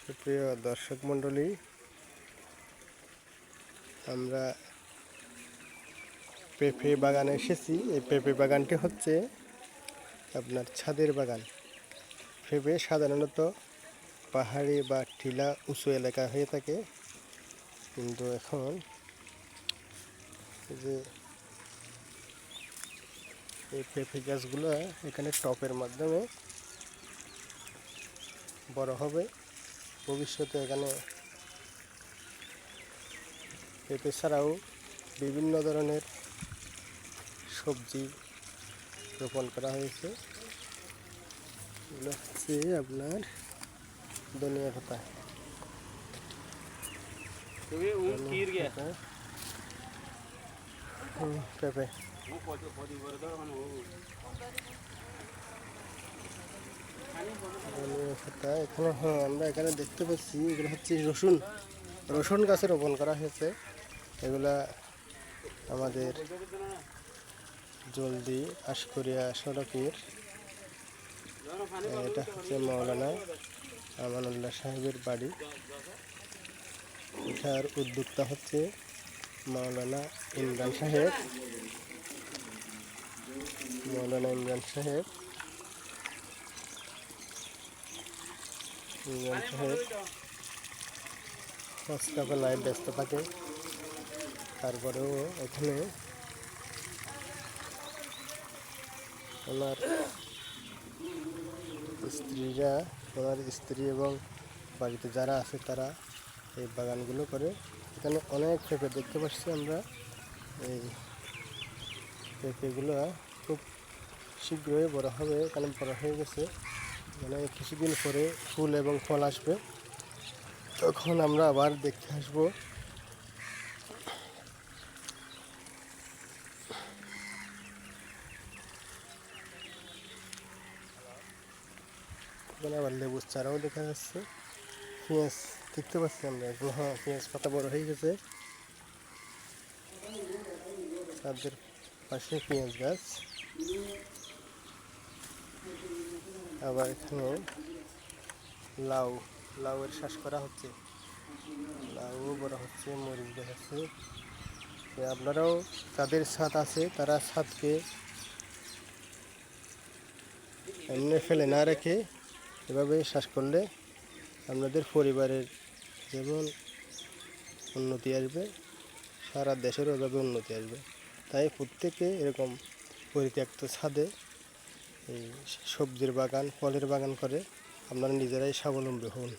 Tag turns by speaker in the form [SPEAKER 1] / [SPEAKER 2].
[SPEAKER 1] সুপ্রিয় দর্শক মণ্ডলী, আমরা পেঁপে বাগানে এসেছি। এই পেঁপে বাগানটি হচ্ছে আপনার ছাদের বাগান। পেঁপে সাধারণত পাহাড়ি বা টিলা উঁচু এলাকা হয়ে থাকে। কিন্তু এখন যে এই পেঁপে গাছগুলো এখানে টপের মাধ্যমে বড় হবে। ভবিষ্যতে এখানে পেঁপে ছাড়াও বিভিন্ন ধরনের সবজি রোপণ করা হয়েছে। এগুলো হচ্ছে আপনার ধনিয়া পাতা। পেঁপে এখানে হ্যাঁ আমরা এখানে দেখতে পাচ্ছি, এগুলো হচ্ছে রসুন। রসুন গাছে রোপণ করা হয়েছে। এগুলা আমাদের জলদি আশকরিয়া সড়কের এটা হচ্ছে মৌলানা আমানুল্লাহ সাহেবের বাড়ি। এটার উদ্যোক্তা হচ্ছে মৌলানা ইমরান সাহেব। মৌলানা ইমরান সাহেব। ইমরান সাহেব। হস্তকলায় ব্যস্ত থাকে। তারপরেও এখানে ওনার স্ত্রীরা, ওনার স্ত্রী এবং বাড়িতে যারা আছে তারা এই বাগানগুলো করে এখানে অনেক পেঁপে দেখতে পাচ্ছি আমরা। এই পেঁপেগুলো খুব শীঘ্রই বড় হবে এখানে বড় হয়ে গেছে। মানে কিছুদিন পরে ফুল এবং ফল আসবে। তখন আমরা আবার দেখতে আসব। এখানে আবার লেবুর চারাও দেখা যাচ্ছে। পেঁয়াজ দেখতে পাচ্ছি আমরা একদম হ্যাঁ পেঁয়াজ পাতা বড় হয়ে গেছে। তাদের পাশে পেঁয়াজ গাছ। আবার এখানে লাউ, লাউয়ের শ্বাস করা হচ্ছে। লাউ বড় হচ্ছে, মরিচ দেখাচ্ছে আপনারাও তাদের ছাদ আছে, তারা ছাদকে এমনি ফেলে না রেখে এভাবে শ্বাস করলে আপনাদের পরিবারের যেমন উন্নতি আসবে, সারা দেশেরও এভাবে উন্নতি আসবে। তাই প্রত্যেকে এরকম পরিত্যক্ত ছাদে এই সবজির বাগান, ফলের বাগান করে আপনারা নিজেরাই স্বাবলম্বী হন।